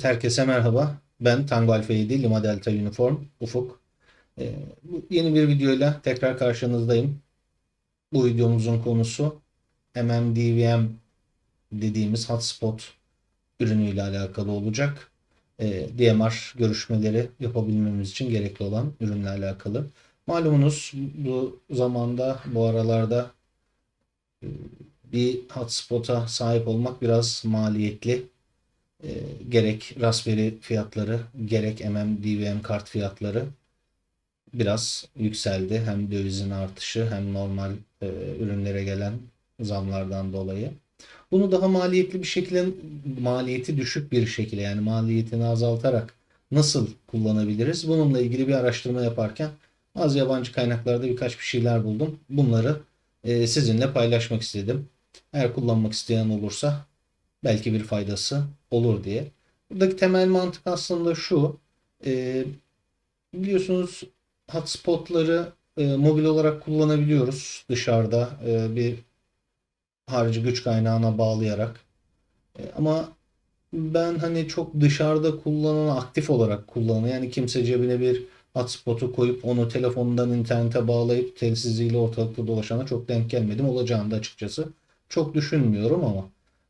Evet, herkese merhaba. Ben Tango Alfa 7 Lima Delta Uniform Ufuk. Ee, yeni bir videoyla tekrar karşınızdayım. Bu videomuzun konusu MMDVM dediğimiz hotspot ürünüyle alakalı olacak. Ee, DMR görüşmeleri yapabilmemiz için gerekli olan ürünle alakalı. Malumunuz bu zamanda, bu aralarda e, bir hotspot'a sahip olmak biraz maliyetli. E, gerek Raspberry fiyatları gerek MMDVM kart fiyatları biraz yükseldi. Hem dövizin artışı hem normal e, ürünlere gelen zamlardan dolayı. Bunu daha maliyetli bir şekilde maliyeti düşük bir şekilde yani maliyetini azaltarak nasıl kullanabiliriz? Bununla ilgili bir araştırma yaparken bazı yabancı kaynaklarda birkaç bir şeyler buldum. Bunları e, sizinle paylaşmak istedim. Eğer kullanmak isteyen olursa belki bir faydası olur diye. Buradaki temel mantık aslında şu. E, biliyorsunuz hotspotları e, mobil olarak kullanabiliyoruz dışarıda e, bir harici güç kaynağına bağlayarak. E, ama ben hani çok dışarıda kullanan aktif olarak kullanan yani kimse cebine bir hotspotu koyup onu telefonundan internete bağlayıp telsiziyle ortalıkta dolaşana çok denk gelmedim. Olacağını da açıkçası çok düşünmüyorum ama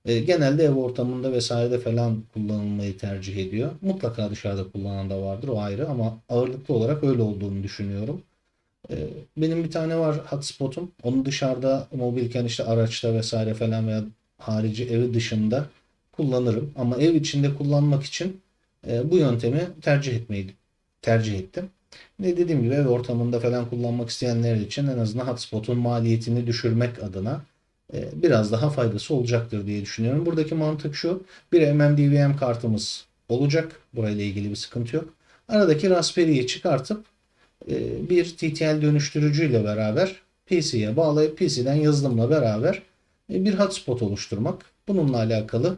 e, genelde ev ortamında vesairede falan kullanılmayı tercih ediyor. Mutlaka dışarıda kullanan da vardır o ayrı ama ağırlıklı olarak öyle olduğunu düşünüyorum. E, benim bir tane var hotspotum. Onu dışarıda mobilken işte araçta vesaire falan veya harici evi dışında kullanırım. Ama ev içinde kullanmak için e, bu yöntemi tercih etmeyi tercih ettim. Ne dediğim gibi ev ortamında falan kullanmak isteyenler için en azından hotspot'un maliyetini düşürmek adına biraz daha faydası olacaktır diye düşünüyorum. Buradaki mantık şu. Bir MMDVM kartımız olacak. Burayla ilgili bir sıkıntı yok. Aradaki Raspberry'yi çıkartıp e, bir TTL dönüştürücüyle beraber PC'ye bağlayıp PC'den yazılımla beraber e, bir hotspot oluşturmak. Bununla alakalı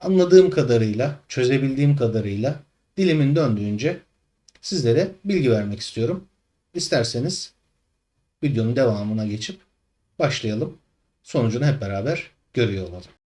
anladığım kadarıyla, çözebildiğim kadarıyla dilimin döndüğünce sizlere bilgi vermek istiyorum. İsterseniz videonun devamına geçip başlayalım. Sonucunu hep beraber görüyor olalım.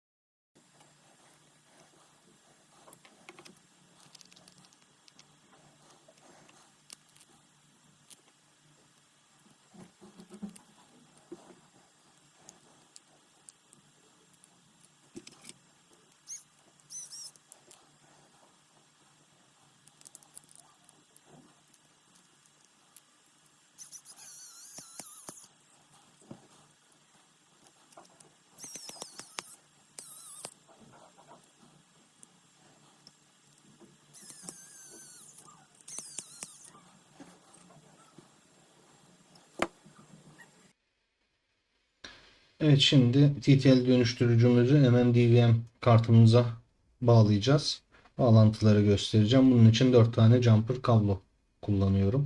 Evet şimdi TTL dönüştürücümüzü MMDVM kartımıza bağlayacağız. Bağlantıları göstereceğim. Bunun için 4 tane jumper kablo kullanıyorum.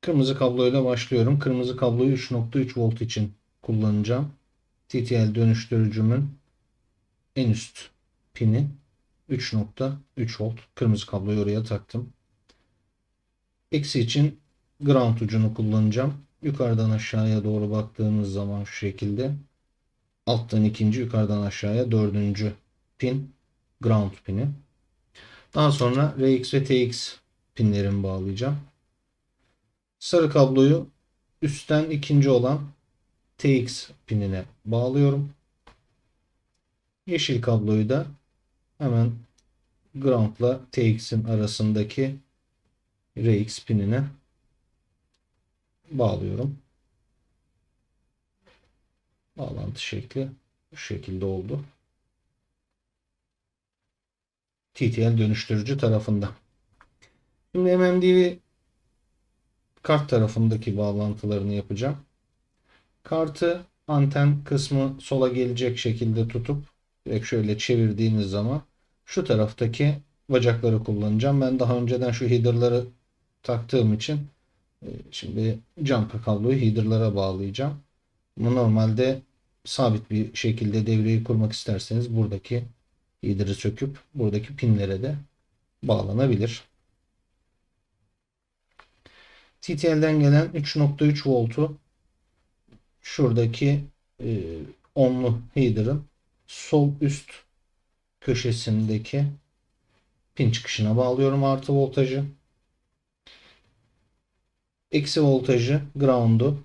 Kırmızı kabloyla başlıyorum. Kırmızı kabloyu 3.3 volt için kullanacağım. TTL dönüştürücümün en üst pini 3.3 volt. Kırmızı kabloyu oraya taktım. Eksi için ground ucunu kullanacağım yukarıdan aşağıya doğru baktığımız zaman şu şekilde alttan ikinci yukarıdan aşağıya dördüncü pin ground pini. Daha sonra RX ve TX pinlerimi bağlayacağım. Sarı kabloyu üstten ikinci olan TX pinine bağlıyorum. Yeşil kabloyu da hemen ground ile TX'in arasındaki RX pinine bağlıyorum. Bağlantı şekli bu şekilde oldu. TTL dönüştürücü tarafında. Şimdi MMDV kart tarafındaki bağlantılarını yapacağım. Kartı anten kısmı sola gelecek şekilde tutup direkt şöyle çevirdiğiniz zaman şu taraftaki bacakları kullanacağım. Ben daha önceden şu header'ları taktığım için şimdi jumper kabloyu header'lara bağlayacağım. Normalde sabit bir şekilde devreyi kurmak isterseniz buradaki header'ı söküp buradaki pinlere de bağlanabilir. TTL'den gelen 3.3 voltu şuradaki e, onlu header'ın sol üst köşesindeki pin çıkışına bağlıyorum artı voltajı. Eksi voltajı ground'u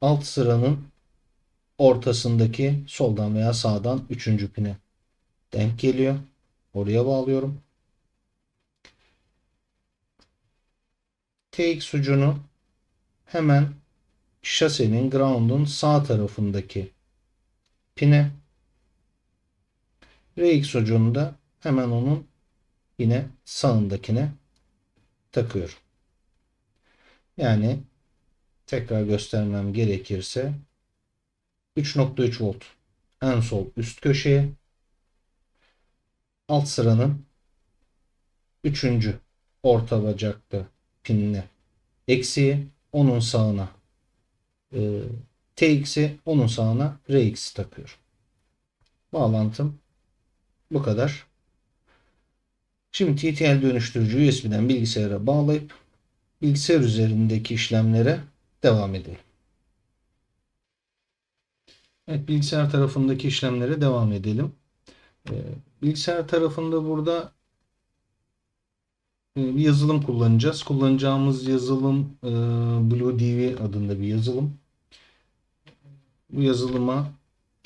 alt sıranın ortasındaki soldan veya sağdan üçüncü pine denk geliyor. Oraya bağlıyorum. TX ucunu hemen şasenin ground'un sağ tarafındaki pine RX ucunu da hemen onun yine sağındakine takıyorum. Yani tekrar göstermem gerekirse 3.3 volt en sol üst köşeye alt sıranın 3. orta bacakta pinine eksiği onun sağına e, TX'i onun sağına RX takıyorum. Bağlantım bu kadar. Şimdi TTL dönüştürücü USB'den bilgisayara bağlayıp bilgisayar üzerindeki işlemlere devam edelim. Evet bilgisayar tarafındaki işlemlere devam edelim. Ee, bilgisayar tarafında burada e, bir yazılım kullanacağız. Kullanacağımız yazılım e, BlueDV adında bir yazılım. Bu yazılıma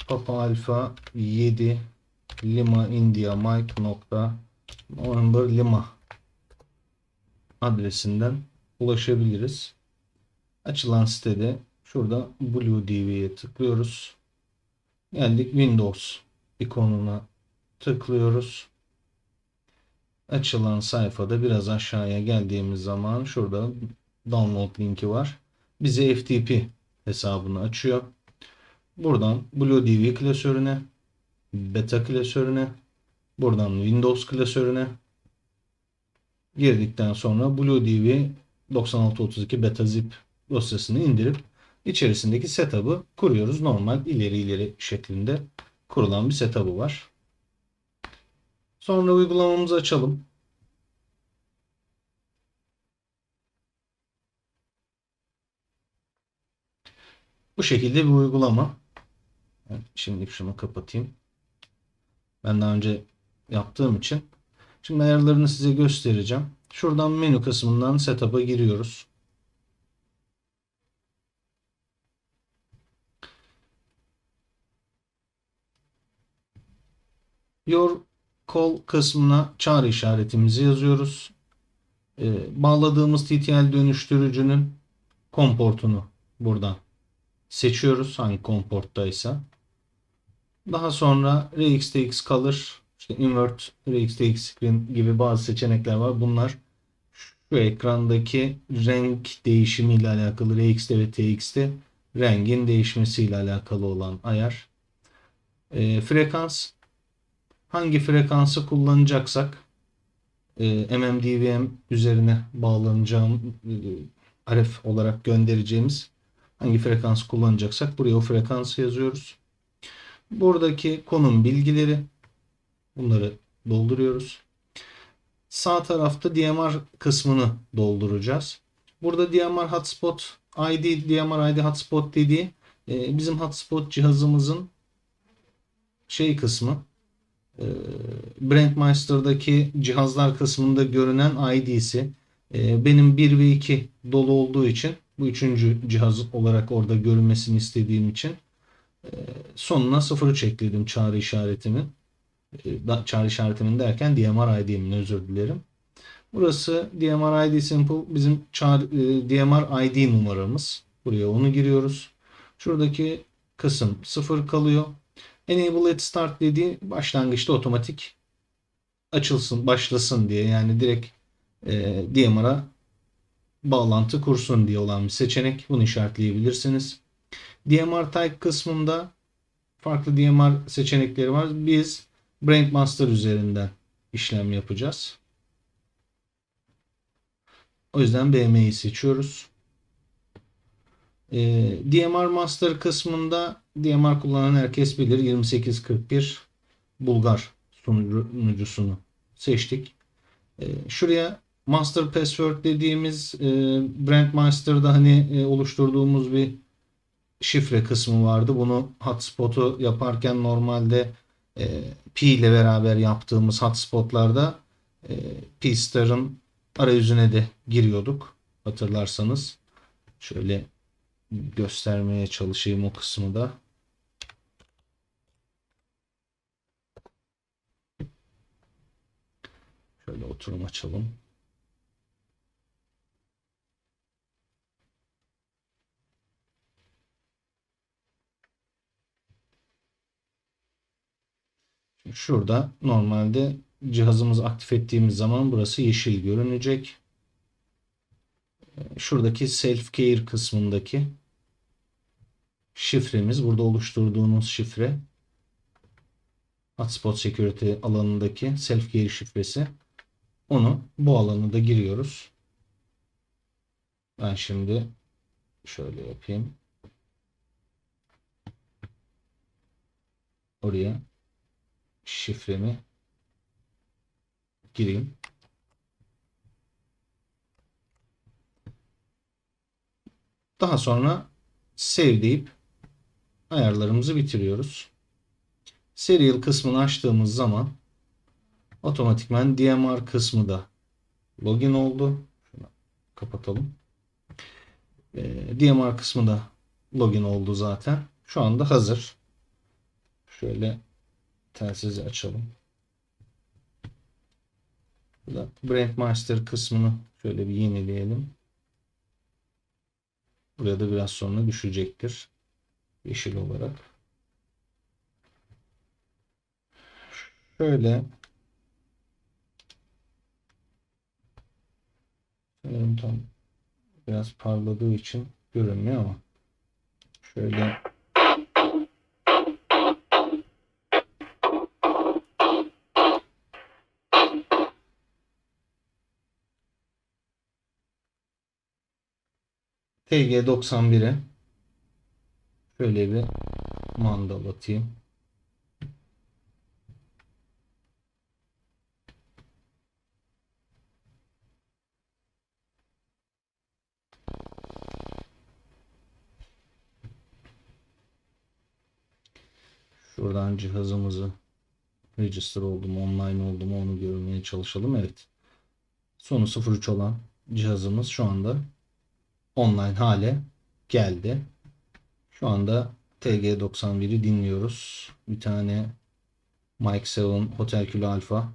Papa Alpha 7 Lima India Mike nokta November Lima adresinden ulaşabiliriz. Açılan sitede şurada BlueDV'ye tıklıyoruz. Geldik Windows ikonuna tıklıyoruz. Açılan sayfada biraz aşağıya geldiğimiz zaman şurada download linki var. Bize FTP hesabını açıyor. Buradan BlueDV klasörüne, beta klasörüne, buradan Windows klasörüne girdikten sonra BlueDV 9632 beta zip dosyasını indirip içerisindeki setup'ı kuruyoruz. Normal ileri ileri şeklinde kurulan bir setup'ı var. Sonra uygulamamızı açalım. Bu şekilde bir uygulama. Şimdi şunu kapatayım. Ben daha önce yaptığım için. Şimdi ayarlarını size göstereceğim. Şuradan menü kısmından setup'a giriyoruz. Your call kısmına çağrı işaretimizi yazıyoruz. Ee, bağladığımız TTL dönüştürücünün komportunu buradan seçiyoruz hangi komporttaysa. Daha sonra RxTX kalır. İşte invert RxTX screen gibi bazı seçenekler var. Bunlar şu ekrandaki renk değişimi ile alakalı RX'te ve TX'te rengin değişmesi ile alakalı olan ayar. E, frekans hangi frekansı kullanacaksak e, MMDVM üzerine bağlanacağım e, RF olarak göndereceğimiz hangi frekans kullanacaksak buraya o frekansı yazıyoruz. Buradaki konum bilgileri bunları dolduruyoruz. Sağ tarafta DMR kısmını dolduracağız. Burada DMR hotspot ID, DMR ID hotspot dediği e, bizim hotspot cihazımızın şey kısmı e, Brandmeister'daki cihazlar kısmında görünen ID'si. E, benim 1 ve 2 dolu olduğu için bu üçüncü cihaz olarak orada görünmesini istediğim için sonuna 0'ı ekledim çağrı işaretimin. E, çağrı işaretimin derken DMR ID'min özür dilerim. Burası DMR ID Simple bizim e, DMR ID numaramız. Buraya onu giriyoruz. Şuradaki kısım 0 kalıyor. Enable at start dediği başlangıçta otomatik açılsın, başlasın diye yani direkt e, DMR'a bağlantı kursun diye olan bir seçenek. Bunu işaretleyebilirsiniz. DMR type kısmında farklı DMR seçenekleri var. Biz Brandmaster üzerinden işlem yapacağız. O yüzden BM'yi seçiyoruz. E, DMR Master kısmında DMR kullanan herkes bilir 2841 Bulgar sunucusunu seçtik. E, şuraya Master Password dediğimiz e, Brandmaster'da hani e, oluşturduğumuz bir şifre kısmı vardı. Bunu hotspot'u yaparken normalde e, Pi ile beraber yaptığımız hotspotlarda e, P-Star'ın arayüzüne de giriyorduk. Hatırlarsanız. Şöyle göstermeye çalışayım o kısmı da. Şöyle oturum açalım. Şurada normalde cihazımızı aktif ettiğimiz zaman burası yeşil görünecek. Şuradaki self care kısmındaki şifremiz burada oluşturduğunuz şifre Hotspot Security alanındaki self care şifresi. Onu bu alanı da giriyoruz. Ben şimdi şöyle yapayım. Oraya şifremi gireyim. Daha sonra save deyip ayarlarımızı bitiriyoruz. Serial kısmını açtığımız zaman otomatikman DMR kısmı da login oldu. Şunu kapatalım. Ee, DMR kısmı da login oldu zaten. Şu anda hazır. Şöyle telsizi açalım. Burada Brandmaster kısmını şöyle bir yenileyelim. Buraya da biraz sonra düşecektir. Yeşil olarak. Şöyle sanırım tam biraz parladığı için görünmüyor ama şöyle TG91'e şöyle bir mandal atayım. Şuradan cihazımızı register oldu mu, online oldu mu onu görmeye çalışalım. Evet. Sonu 03 olan cihazımız şu anda online hale geldi. Şu anda TG91'i dinliyoruz. Bir tane Mike 7 Hotel Alpha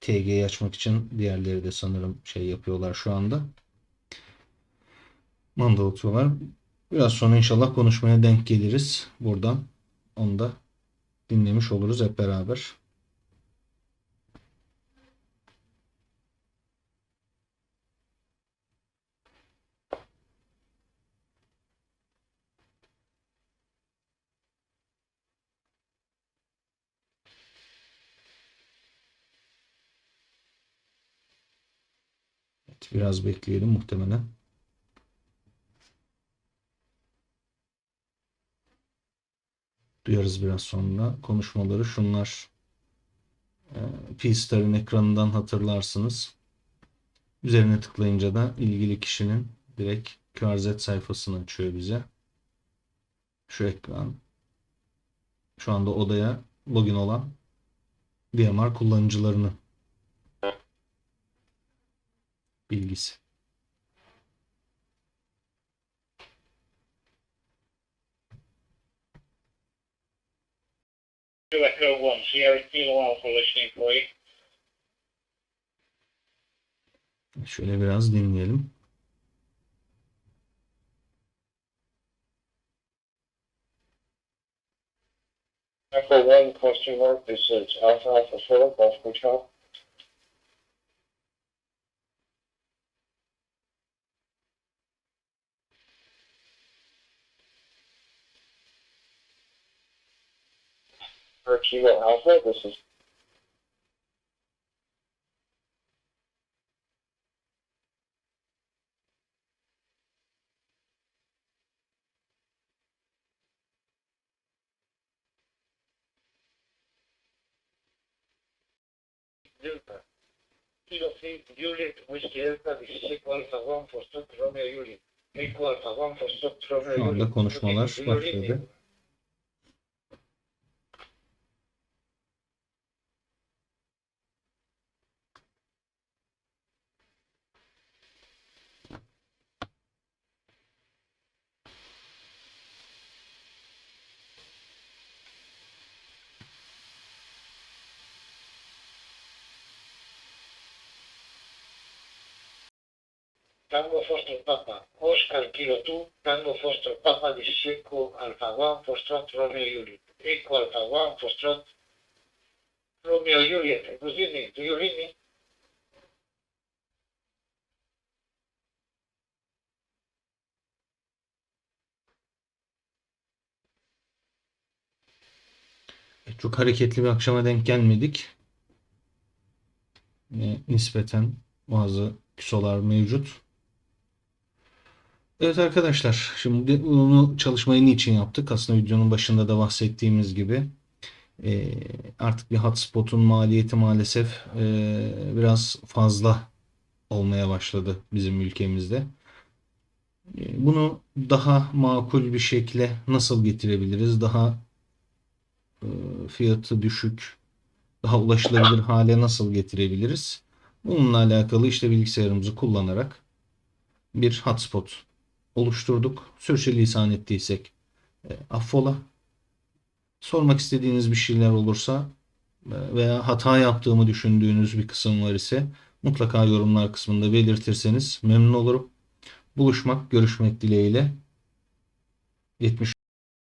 TG'yi açmak için diğerleri de sanırım şey yapıyorlar şu anda. Manda atıyorlar. Biraz sonra inşallah konuşmaya denk geliriz buradan. Onu da dinlemiş oluruz hep beraber. Biraz bekleyelim muhtemelen. Duyarız biraz sonra. Konuşmaları şunlar. E, P-Star'ın ekranından hatırlarsınız. Üzerine tıklayınca da ilgili kişinin direkt QRZ sayfasını açıyor bize. Şu ekran. Şu anda odaya login olan DMR kullanıcılarını bilgisi. Echo One, Sierra Kilo Alpha listening for you. Şöyle biraz dinleyelim. Echo One, customer, this is Alpha Alpha Four, Golf Hotel. For Kilo Alpha, this is Delta. Kilo 6, Juliet, Whiskey Delta, 16 Alfa One, for Stoke Romeo Juliet. Equal to one for stop Romeo Şu anda konuşmalar başladı. Tango Foster Papa, Oscar Kilo 2, Tango Foster Papa 15, Alpha 1, Foxtrot Romeo Juliet. Equal to 1, Foxtrot Romeo Juliet. Excuse me, do Çok hareketli bir akşama denk gelmedik. E, nispeten bazı küsolar mevcut. Evet arkadaşlar, şimdi bunu çalışmayı niçin yaptık? Aslında videonun başında da bahsettiğimiz gibi e, artık bir hotspot'un maliyeti maalesef e, biraz fazla olmaya başladı bizim ülkemizde. E, Bunu daha makul bir şekle nasıl getirebiliriz? Daha fiyatı düşük, daha ulaşılabilir hale nasıl getirebiliriz? Bununla alakalı işte bilgisayarımızı kullanarak bir hotspot oluşturduk. Sürçülisan ettiysek e, affola. Sormak istediğiniz bir şeyler olursa e, veya hata yaptığımı düşündüğünüz bir kısım var ise mutlaka yorumlar kısmında belirtirseniz memnun olurum. Buluşmak, görüşmek dileğiyle. 70